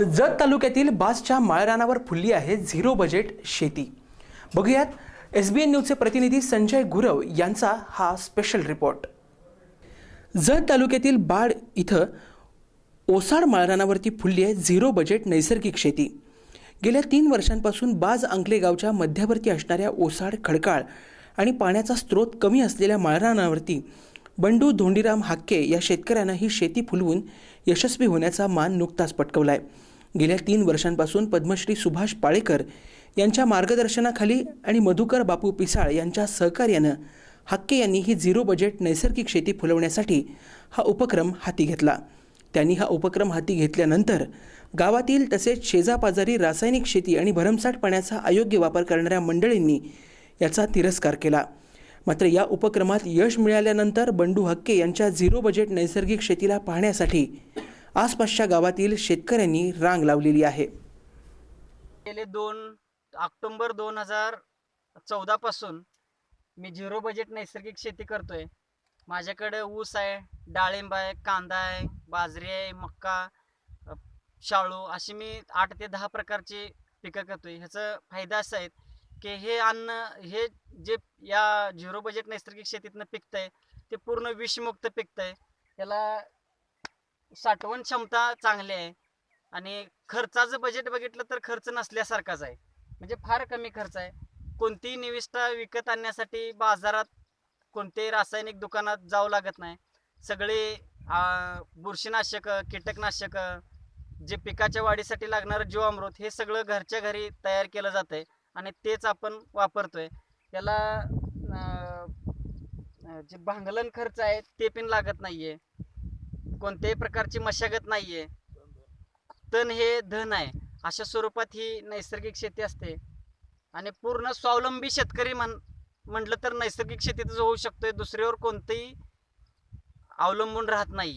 जत तालुक्यातील बासच्या माळरानावर फुलली आहे झिरो बजेट शेती. बघूयात एस बी एन न्यूजचे प्रतिनिधी संजय गुरव यांचा हा स्पेशल रिपोर्ट जत तालुक्यातील बाड इथं ओसाड माळरानावरती फुलली आहे झिरो बजेट नैसर्गिक शेती. गेल्या तीन वर्षांपासून बाज अंकले गावच्या मध्यवर्ती असणाऱ्या ओसाड खडकाळ आणि पाण्याचा स्रोत कमी असलेल्या माळरानावरती बंडू धोंडीराम हाक्के या शेतकऱ्यानं ही शेती फुलवून यशस्वी होण्याचा मान नुकताच पटकवला आहे गेल्या तीन वर्षांपासून पद्मश्री सुभाष पाळेकर यांच्या मार्गदर्शनाखाली आणि मधुकर बापू पिसाळ यांच्या सहकार्यानं हक्के यांनी ही झिरो बजेट नैसर्गिक शेती फुलवण्यासाठी हा उपक्रम हाती घेतला. त्यांनी हा उपक्रम हाती घेतल्यानंतर गावातील तसेच शेजापाजारी रासायनिक शेती आणि भरमसाठ पाण्याचा अयोग्य वापर करणाऱ्या मंडळींनी याचा तिरस्कार केला. मात्र या उपक्रमात यश मिळाल्यानंतर बंडू हक्के यांच्या झिरो बजेट नैसर्गिक शेतीला पाहण्यासाठी आसपासच्या गावातील शेतकऱ्यांनी रांग लावलेली आहे. गेले दोन ऑक्टोबर दोन हजार चौदा पासून मी झिरो बजेट नैसर्गिक शेती करतोय. माझ्याकडे ऊस आहे डाळिंब आहे कांदा आहे बाजरी आहे मक्का शाळू अशी मी आठ ते दहा प्रकारची पिकं करतोय. ह्याचं फायदा असा आहे की हे अन्न हे जे या झिरो बजेट नैसर्गिक शेतीतनं पिकतंय ते पूर्ण विषमुक्त पिकतंय. त्याला साठवण क्षमता चांगली आहे. आणि खर्चाचं बजेट बघितलं तर खर्च नसल्यासारखाच आहे. म्हणजे फार कमी खर्च आहे. कोणतीही निविष्ठा विकत आणण्यासाठी बाजारात कोणतेही रासायनिक दुकानात जावं लागत नाही. सगळे बुरशीनाशकं कीटकनाशकं जे पिकाच्या वाढीसाठी लागणारं जीवामृत हे सगळं घरच्या घरी तयार केलं जातंय. आणि तेच आपण वापरतोय. त्याला जे भांगलन खर्च आहे ते पण लागत नाही आहे कोणत्याही प्रकारची मशागत नाही आहे तण हे धन आहे. अशा स्वरूपात ही नैसर्गिक शेती असते. आणि पूर्ण स्वावलंबी शेतकरी म्हण म्हटलं तर नैसर्गिक शेतीतच होऊ शकतोय. दुसऱ्यावर कोणतंही अवलंबून राहत नाही